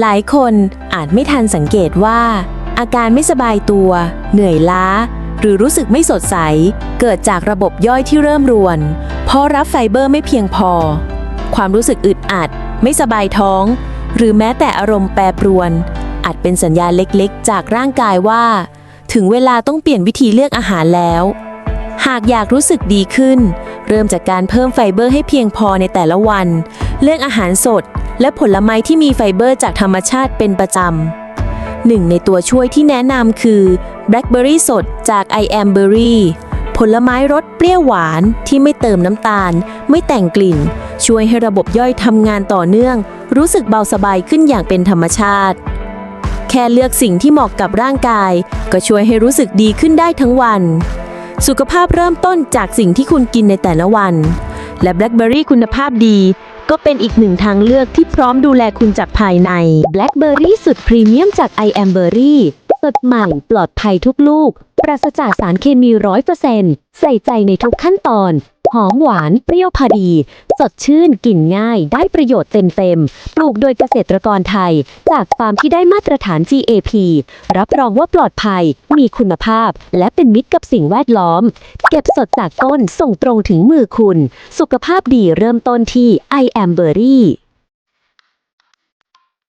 หลายคนอาจไม่ทันสังเกตว่า อาการไม่สบายตัว เหนื่อยล้า หรือรู้สึกไม่สดใส เกิดจากระบบย่อยที่เริ่มรวน เพราะรับไฟเบอร์ไม่เพียงพอ ความรู้สึกอึดอัด ไม่สบายท้อง หรือแม้แต่อารมณ์แปรปรวน อาจเป็นสัญญาณเล็กๆ จากร่างกายว่า ถึงเวลาต้องเปลี่ยนวิธีเลือกอาหารแล้ว หากอยากรู้สึกดีขึ้น เริ่มจากการเพิ่มไฟเบอร์ให้เพียงพอในแต่ละวัน เลือกอาหารสด และผลไม้ที่มีไฟเบอร์จากธรรมชาติเป็นประจำหนึ่งในตัวช่วยที่แนะนำคือแบล็คเบอร์รี่สดจาก I am Berry ผลไม้รสเปรี้ยวหวานที่ไม่เติมน้ำตาล ไม่แต่งกลิ่น ช่วยให้ระบบย่อยทำงานต่อเนื่อง รู้สึกเบาสบายขึ้นอย่างเป็นธรรมชาติ แค่เลือกสิ่งที่เหมาะกับร่างกาย ก็ช่วยให้รู้สึกดีขึ้นได้ทั้งวัน สุขภาพเริ่มต้นจากสิ่งที่คุณกินในแต่ละวัน และแบล็คเบอร์รี่คุณภาพดี ก็เป็นอีกหนึ่งทางเลือกที่พร้อมดูแลคุณจากภายใน Blackberry สุดพรีเมียมจาก I am Berry สดใหม่ปลอดภัยทุกลูก ปราศจากสารเคมีร้อยเปอร์เซ็นต์ใส่ใจในทุกขั้นตอน หอมหวาน เปรี้ยวพอดี สดชื่น กลิ่นง่าย ได้ประโยชน์เต็มๆ ปลูกโดยเกษตรกรไทย จากฟาร์มที่ได้มาตรฐาน GAP รับรองว่าปลอดภัย มีคุณภาพ และเป็นมิตรกับสิ่งแวดล้อม เก็บสดจากต้นส่งตรงถึงมือคุณ สุขภาพดีเริ่มต้นที่ I am Berry